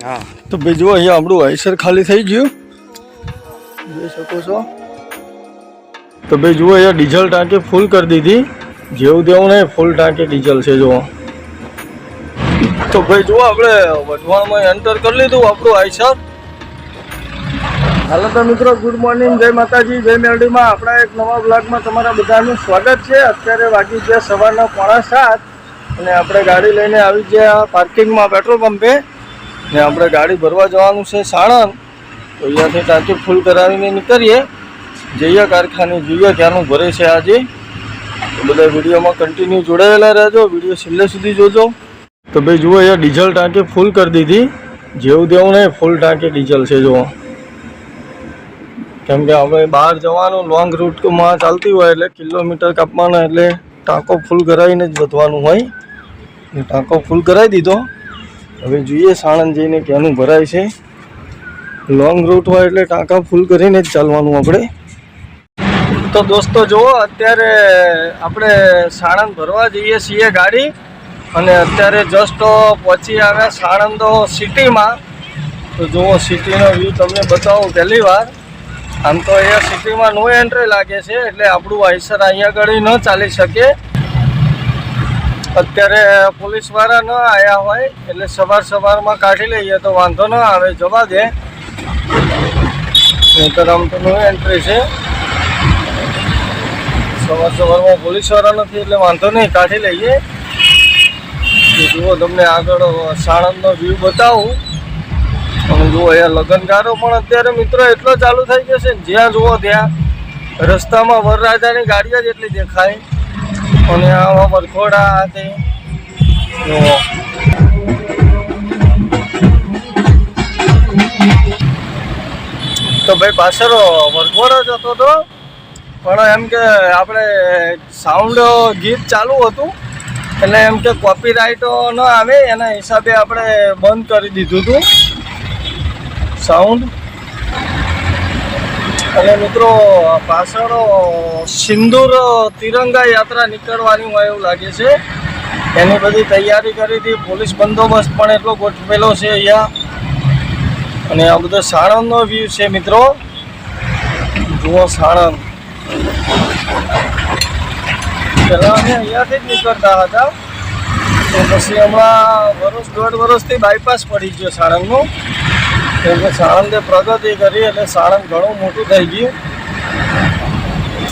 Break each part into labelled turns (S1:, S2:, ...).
S1: હા
S2: તો જુઓ, અહીંયા આપણું આઈસર ખાલી થઈ ગયું. જોઈ શકો છો. તો ભાઈ જુઓ, અહીંયા ડીઝલ ટાંકી ફૂલ કરી દીધી. જેવું તેવું નહીં ફૂલ ટાંકી ડીઝલ છે, જુઓ. તો ભાઈ જુઓ, આપણે વઢવાણમાં એન્ટર કરી લીધું આપણું આઈસર હાલો તો મિત્રો ગુડ મોર્નિંગ જય માતાજી, જય મેરડીમાં. આપણા એક નવા બ્લોગમાં તમારા બધાનું સ્વાગત છે. અત્યારે વાગી ગયા સવારના પોણા સાત અને આપણે ગાડી લઈને આવી ગયા પાર્કિંગમાં પેટ્રોલ પંપે ને આપણે ગાડી ભરવા જવાનું છે સાણંદ, તો અહીંયાથી ટાંકી ફૂલ કરાવીને નીકળીએ. જઈએ કારખાને, જોઈએ ક્યાંનું ભરે છે આજે. બધા વિડીયોમાં કન્ટિન્યુ જોડાયેલા રહેજો, વીડિયો છેલ્લે સુધી જોજો. તો ભાઈ જુઓ, અહીંયા ડીઝલ ટાંકી ફૂલ કરી દીધી. જેવું દેવું નહીં ફૂલ ટાંકી ડીઝલ છે, જુઓ. કેમ કે આપણે બહાર જવાનું લોંગ રૂટમાં ચાલતી હોય એટલે કિલોમીટર કાપવાના, એટલે ટાંકો ફૂલ કરાવીને જ વધવાનું હોય. ટાંકો ફૂલ કરાવી દીધો. હવે જોઈએ સાણંદ જઈને ક્યાંનું ભરાય છે. લોંગ રૂટ હોય એટલે ટાંકા ફૂલ કરીને જ ચાલવાનું આપણે. તો દોસ્તો જુઓ, અત્યારે આપણે સાણંદ ભરવા જઈએ છીએ ગાડી. અને અત્યારે જસ્ટ પહોંચી આવ્યા સાણંદ સિટીમાં. તો જુઓ સિટીનો વ્યૂ તમને બતાવું પહેલી વાર. આમ તો અહીંયા સિટીમાં નો એન્ટ્રી લાગે છે, એટલે આપણું આઈસર અહીંયા આગળ ન ચાલી શકે. અત્યારે પોલીસવાળા ન આવ્યા હોય, એટલે સવાર સવારમાં કાઢી લઈએ તો વાંધો ન આવે, જવા દે. નહીતર આમ તો નો એન્ટ્રી છે. સવાર સવારમાં પોલીસવાળા નથી, એટલે વાંધો નહીં, કાઢી લઈએ. જુઓ તમને આગળ સાણંદનો વ્યૂ બતાવું. અને જુઓ, અહીંયા લગ્નકારો પણ અત્યારે મિત્રો એટલો ચાલુ થઈ ગયો છે જ્યાં જુઓ ત્યાં, રસ્તામાં વરરાજાની ગાડીઓ જ એટલી દેખાય. અને આવા પર ઘોડા તે તો ભાઈ પાછળ વરઘોડો જતો હતો. પણ એમ કે આપણે સાઉન્ડ ગીત ચાલુ હતું. એટલે એમ કે કોપીરાઇટો ન આવે, એના હિસાબે આપણે બંધ કરી દીધું હતું. સાઉન્ડ અને મિત્રો પાછળ સિંદૂર તિરંગા યાત્રા નીકળવાની હોય એવું લાગે છે. એની બધી તૈયારી કરી હતી. પોલીસ બંદોબસ્ત પણ એટલો ગોઠવેલો છે અહીંયા. અને આ બધો સાણંદનો વ્યૂ છે મિત્રો. જુઓ સાણંદ. પહેલાં અમે અહીંયાથી જ નીકળતા હતા. તો પછી હમણાં વર્ષ દોઢ વર્ષથી બાયપાસ પડી ગયો સાણંદનું કેમ કે સાણંદે પ્રગતિ કરી એટલે સાણંદ ઘણું મોટું થઈ ગયું.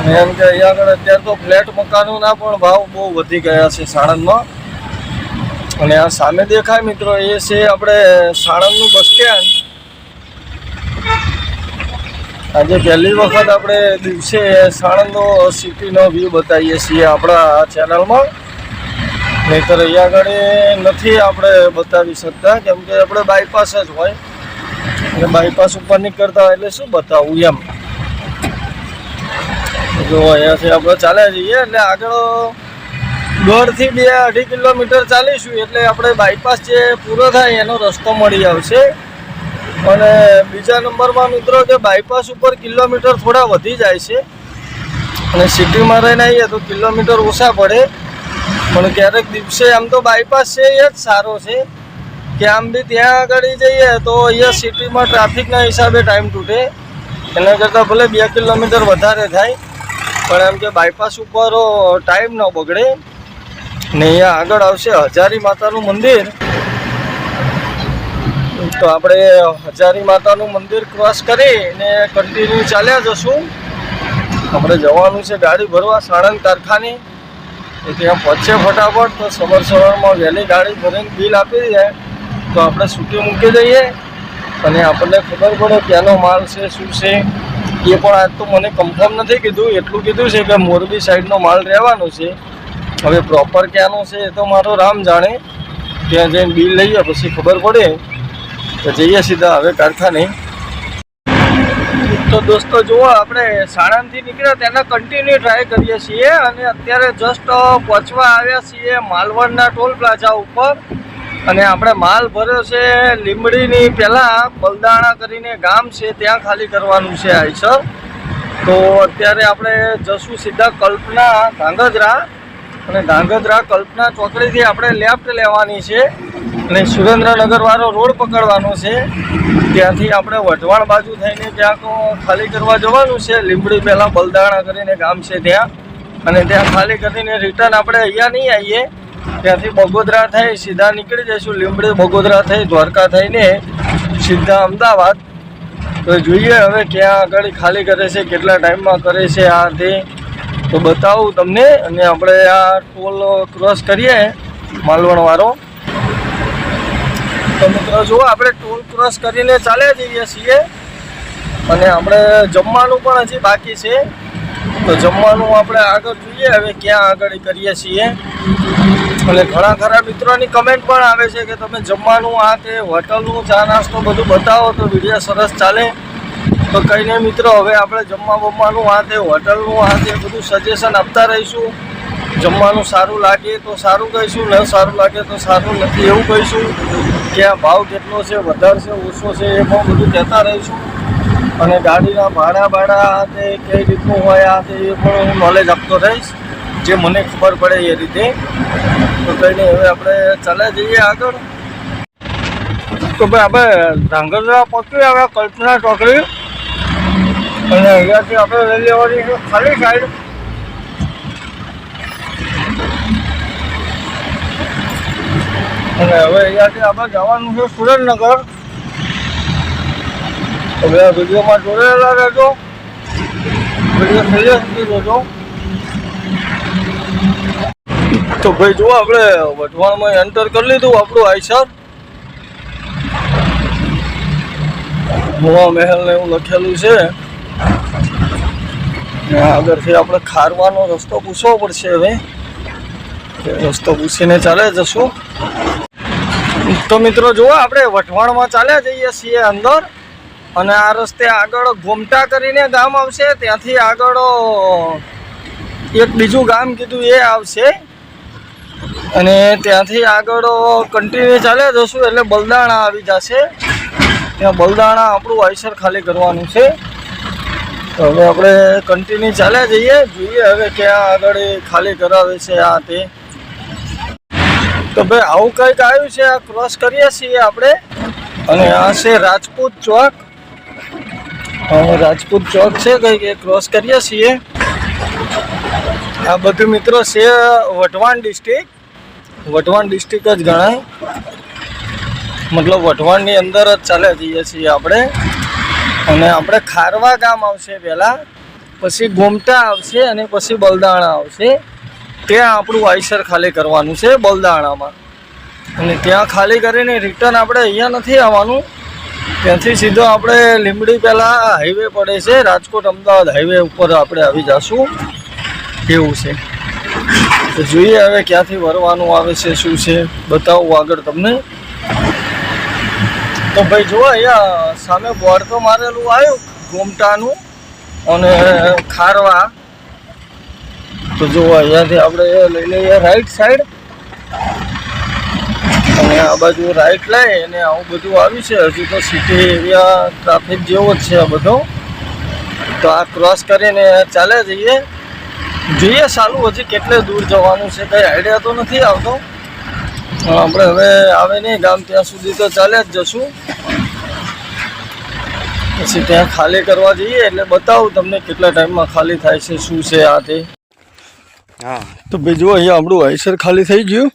S2: અને એમ કે અહીંયા આગળ અત્યારે તો ફ્લેટ મકાનોના પણ ભાવ બહુ વધી ગયા છે સાણંદમાં અને આ સામે દેખાય મિત્રો એ છે આપણે સાણંદનું બસ સ્ટેન્ડ. આજે પહેલી વખત આપણે દિવસે સાણંદનો સિટીનો વ્યૂ બતાવીએ છીએ આપણા ચેનલમાં નહીતર અહીંયા આગળ નથી આપણે બતાવી શકતા, કેમ કે આપણે બાયપાસ જ હોય. એટલે બાયપાસ ઉપર નીકળતા હોય એટલે શું બતાવવું એમ. જો અહીંયાથી આપણે ચાલ્યા જઈએ, એટલે આગળ દોઢથી બે અઢી કિલોમીટર ચાલીશું, એટલે આપણે બાયપાસ જે પૂરો થાય એનો રસ્તો મળી આવશે. અને બીજા નંબરમાં મિત્રો કે બાયપાસ ઉપર કિલોમીટર થોડા વધી જાય છે. અને સિટીમાં રહીને આવીએ તો કિલોમીટર ઓછા પડે. પણ ક્યારેક દિવસે આમ તો બાયપાસ છે, એ જ સારો છે. કે આમ બી ત્યાં આગળ જઈએ તો અહીંયા સિટીમાં ટ્રાફિકના હિસાબે ટાઈમ તૂટે. એના કરતાં ભલે બે કિલોમીટર વધારે થાય, પણ એમ કે બાયપાસ ઉપર ટાઈમ ન બગડે. ને અહીંયા આગળ આવશે હજારી માતાનું મંદિર. તો આપણે હજારી માતાનું મંદિર ક્રોસ કરીને કન્ટિન્યુ ચાલ્યા જશું. આપણે જવાનું છે ગાડી ભરવા સાણંદ કારખાને. તો ત્યાં પહોંચે ફટાફટ તો સવાર સવારમાં વહેલી ગાડી ભરીને બિલ આપી દે તો આપણે છૂટી મૂકી દઈએ. અને આપણને ખબર પડે ક્યાંનો માલ છે, શું છે. એ પણ આજ તો મને કન્ફર્મ નથી કીધું. એટલું કીધું છે કે મોરબી સાઈડનો માલ રહેવાનો છે. હવે પ્રોપર ક્યાંનો છે એ તો મારો રામ જાણે. ત્યાં જઈને બિલ લઈએ, પછી ખબર પડે. તો જઈએ સીધા હવે કારખાને. તો દોસ્તો જુઓ, આપણે સાણંદથી નીકળ્યા, તેના કન્ટિન્યુ ટ્રાય કરીએ છીએ અને અત્યારે જસ્ટ પહોંચવા આવ્યા છીએ માલવણના ટોલ પ્લાઝા ઉપર. અને આપણે માલ ભર્યો છે લીંબડીની પહેલાં, બલદાણા કરીને ગામ છે, ત્યાં ખાલી કરવાનું છે આઈસર તો અત્યારે આપણે જશું સીધા કલ્પના ધાંગધ્રા. અને ધાંગધ્રા કલ્પના ચોકડીથી આપણે લેફ્ટ લેવાની છે અને સુરેન્દ્રનગર વાળો રોડ પકડવાનો છે. ત્યાંથી આપણે વઢવાણ બાજુ થઈને ક્યાંક ખાલી કરવા જવાનું છે. લીંબડી પહેલાં બલદાણા કરીને ગામ છે ત્યાં. અને ત્યાં ખાલી કરીને રિટર્ન આપણે અહીંયા નહીં આવીએ. ત્યાંથી બગોદરા થઈ સીધા નીકળી જઈશું. લીંબડી બગોદરા થઈ, દ્વારકા થઈને સીધા અમદાવાદ. તો જોઈએ હવે ક્યાં આગળ ખાલી કરે છે, કેટલા ટાઈમમાં કરે છે આ તે. તો બતાવું તમને અને આપણે આ ટોલ ક્રોસ કરીએ માલવણવાળો. તો મિત્રો જુઓ, આપણે ટોલ ક્રોસ કરીને ચાલ્યા જઈએ છીએ. અને આપણે જમવાનું પણ હજી બાકી છે. તો જમવાનું આપણે આગળ જોઈએ, હવે ક્યાં આગળ કરીએ છીએ. અને ઘણા ખરા મિત્રોની કમેન્ટ પણ આવે છે કે તમે જમવાનું આ તે હોટલનું ચા નાસ્તો બધું બતાવો તો વીડિયો સરસ ચાલે. તો કંઈ નહીં મિત્રો, હવે આપણે જમવા બમવાનું આ તે હોટલનું આ તે બધું સજેશન આપતા રહીશું. જમવાનું સારું લાગે તો સારું કહીશું, ન સારું લાગે તો સારું નથી એવું કહીશું. કે આ ભાવ કેટલો છે વધારે છે ઓછો છે, એ પણ બધું કહેતા રહીશું. અને ગાડીના ભાડા ભાડા તે કઈ રીતનું હોય, આ તે એ પણ હું નોલેજ આપતો રહીશ, જે મને ખબર પડે એ રીતે. તો કહીને હવે આપણે ચાલે જઈએ આગળ. તો ભાઈ, આપણે ધાંગધ્રા પહોંચ્યું આવ્યા કલ્પના ચોકડી. અને અહીંયાથી આપણે લઈ લેવાની છે ખાલી સાઈડ અને હવે અહીંયાથી આપણે જવાનું છે સુરેન્દ્રનગર. હવે આ વિડીયોમાં જોડાયેલા રહેજો. વીડિયો છેલ્લે સુધી જોજો. તો ભાઈ જુઓ આપણે વઢવાણમાં એન્ટર કરી લીધું આપણું આઈસર. મોવા મહેલ ને એવું લખેલું છે. ને આગળથી આપણે ખારવાનો રસ્તો પૂછવો પડશે હવે. રસ્તો પૂછીને ચાલે જશું. તો મિત્રો જુઓ, આપણે વઢવાણમાં ચાલ્યા જઈએ છીએ અંદર. અને આ રસ્તે આગળ ગોમટા કરીને ગામ આવશે. ત્યાંથી આગળ એક બીજું ગામ કીધું એ આવશે. અને ત્યાંથી આગળ કન્ટિન્યુ ચાલ્યા જશું એટલે બલદાણા આવી જશે. ત્યાં બલદાણા આપણું આઈસર ખાલી કરવાનું છે. તો હવે આપણે કન્ટિન્યુ ચાલ્યા જઈએ. જોઈએ હવે ક્યાં આગળ એ ખાલી કરાવે છે આ તે. તો ભાઈ, આવું કંઈક આવ્યું છે, આ ક્રોસ કરીએ છીએ આપણે. અને આ છે રાજપૂત ચોક. રાજપૂત ચોક છે કંઈક, એ ક્રોસ કરીએ છીએ. આ બધું મિત્રો છે વઢવાણ ડિસ્ટ્રિક્ટ વઢવાણ ડિસ્ટ્રિક્ટ જ ગણાય. મતલબ વઢવાણની અંદર જ ચાલ્યા જઈએ છીએ આપણે. અને આપણે ખારવા ગામ આવશે પહેલાં, પછી ગોમટા આવશે અને પછી બલદાણા આવશે. ત્યાં આપણું આઈસર ખાલી કરવાનું છે બલદાણામાં. અને ત્યાં ખાલી કરીને રિટર્ન આપણે અહીંયા નથી આવવાનું. ત્યાંથી સીધો આપણે લીંબડી પહેલાં હાઈવે પડે છે, રાજકોટ અમદાવાદ હાઈવે ઉપર આપણે આવી જશું. એવું છે. તો જોઈએ હવે ક્યાંથી વરવાનું આવે છે, શું છે, બતાવું આગળ તમને. તો ભાઈ જુઓ, અહીંયા સામે બોર્ડ તો મારેલું આવ્યું ગોમટાનું અને ખારવા. તો જુઓ, અહીંયાથી આપણે લઈ લઈએ રાઈટ સાઈડ અને આ બાજુ રાઈટ લઈ અને આવું બધું આવ્યું છે. હજુ તો સિટી એરિયા ટ્રાફિક જેવો જ છે આ બધો. તો આ ક્રોસ કરીને ચાલે જઈએ. જોઈએ સાલું હજી કેટલે દૂર જવાનું છે, કંઈ આઈડિયા તો નથી આવતો. આપણે હવે આવે નહીં ગામ ત્યાં સુધી તો ચાલ્યા જ જશું. પછી ત્યાં ખાલી કરવા જઈએ એટલે બતાવું તમને કેટલા ટાઈમમાં ખાલી થાય છે શું છે આ તે.
S1: હા.
S2: તો બીજું અહીંયા આપણું આઈસર ખાલી થઈ ગયું.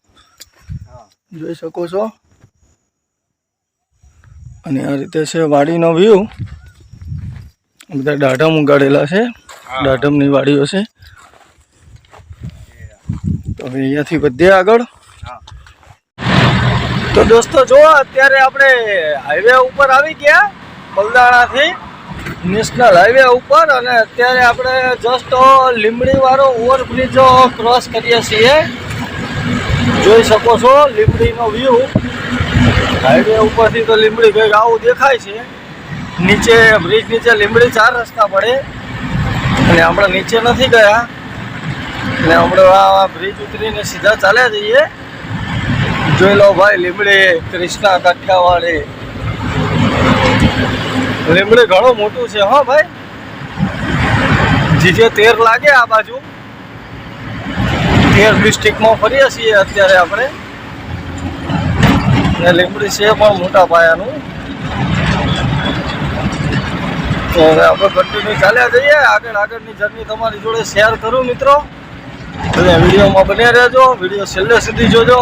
S2: જોઈ શકો છો. અને આ રીતે છે વાડીનો વ્યૂ બધા દાઢમ ઉગાડેલા છે. દાઢમની વાડીઓ છે. તો હવે અહીંયાથી વધીએ આગળ. તો દોસ્તો જો, અત્યારે આપણે હાઈવે ઉપર આવી ગયા, બલદાણાથી નેશનલ હાઈવે ઉપર અને અત્યારે આપણે જસ્ટ લીમડીવાળો ઓવરબ્રિજ ક્રોસ કરીએ છીએ. જોઈ શકો છો લીમડીનો વ્યૂ હાઈવે ઉપરથી તો લીમડી કંઈક આવું દેખાય છે. નીચે બ્રિજ નીચે લીમડી ચાર રસ્તા પડે. અને આપણે નીચે નથી ગયા. અને આપણે આ બ્રિજ ઉતરીને સીધા ચાલ્યા જઈએ. જોઈ લો ભાઈ, લીમડી, કૃષ્ણા, કાઠિયાવાડી. લીમડી ઘણું મોટું છે, હો ભાઈ. જીજે તેર લાગે આ બાજુ. તેર ડિસ્ટ્રિક્ટમાં ફરીએ છીએ અત્યારે આપણે. ને લીંબડી છે પણ મોટા પાયાનું. તો હવે આપણે કન્ટિન્યુ ચાલ્યા જઈએ. આગળ આગળની જર્ની તમારી જોડે શેર કરું મિત્રો. અને વિડીયોમાં બન્યા રહેજો. વીડિયો છેલ્લે સુધી જોજો.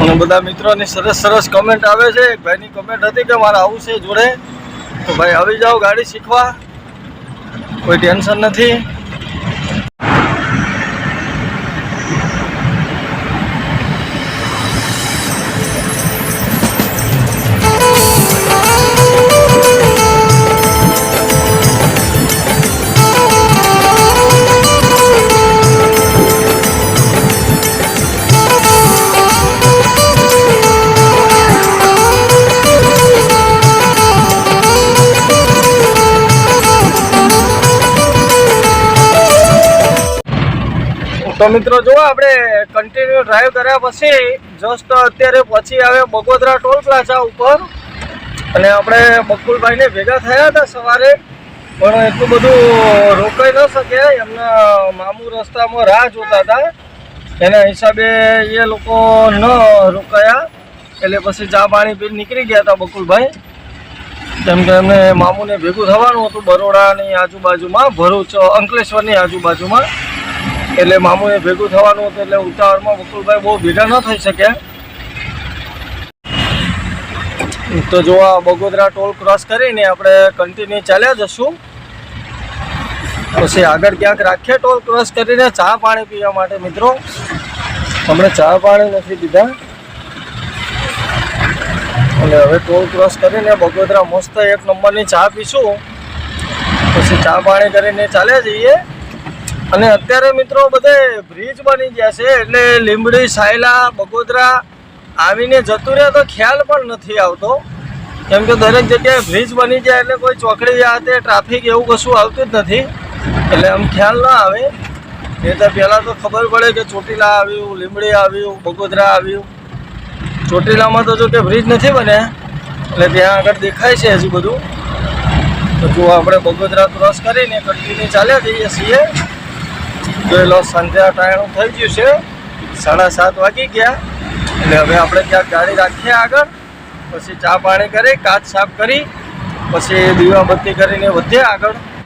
S2: અને બધા મિત્રોની સરસ સરસ કમેન્ટ આવે છે. એક ભાઈની કમેન્ટ હતી કે મારે આવું છે જોડે. તો ભાઈ, આવી જાઓ ગાડી શીખવા. કોઈ ટેન્શન નથી. તો મિત્રો જો આપણે કન્ટિન્યુ ડ્રાઈવ કર્યા પછી જસ્ટ અત્યારે પછી આવે બગોદરા ટોલ પ્લાઝા ઉપર અને આપણે બકુલભાઈને ભેગા થયા હતા સવારે. પણ એટલું બધું રોકાઈ ન શકે, એમના મામુ રસ્તામાં રાહ જોતા હતા. એના હિસાબે એ લોકો ન રોકાયા. એટલે પછી ચા પાણી પી નીકળી ગયા હતા બકુલભાઈ. કેમ કે એમને મામુને ભેગું થવાનું હતું બરોડાની આજુબાજુમાં, ભરૂચ અંકલેશ્વરની આજુબાજુમાં. એટલે મામુએ ભેગું થવાનું હતું એટલે ઉતાવળમાં બકુલભાઈ બહુ ભેગા ન થઈ શક્યા તો જો આ બગોદરા ટોલ ક્રોસ કરીને આપણે કન્ટિન્યુ ચાલ્યા જશું. પછી આગળ ક્યાંક રાખીએ ટોલ ક્રોસ કરીને ચા પાણી પીવા માટે મિત્રો. હમણે ચા પાણી નથી પીધા. અને હવે ટોલ ક્રોસ કરીને બગોદરા મસ્ત એક નંબરની ચા પીશું. પછી ચા પાણી કરીને ચાલ્યા જઈએ. અને અત્યારે મિત્રો બધે બ્રિજ બની ગયા છે, એટલે લીંબડી, સાયલા, બગોદરા આવીને જતું રહે તો ખ્યાલ પણ નથી આવતો. કેમ કે દરેક જગ્યાએ બ્રિજ બની જાય એટલે કોઈ ચોકડી હાથે ટ્રાફિક એવું કશું આવતું જ નથી. એટલે આમ ખ્યાલ ના આવે. એ તો પહેલાં તો ખબર પડે કે ચોટીલા આવ્યું, લીંબડી આવ્યું, બગોદરા આવ્યું. ચોટીલામાં તો જો કે બ્રિજ નથી બન્યા એટલે ત્યાં આગળ દેખાય છે હજુ બધું. તો જો આપણે બગોદરા ક્રોસ કરીને કન્ટિન્યુ ચાલ્યા જઈએ છીએ. જોઈ લો સંધ્યા ટાણું થઈ ગયું છે. સાડા સાત વાગી ગયા. એટલે હવે આપણે ત્યાં ગાડી રાખીએ આગળ. પછી ચા પાણી કરી, કાચ સાફ કરી. પછી દીવાબત્તી કરીને વધીએ આગળ.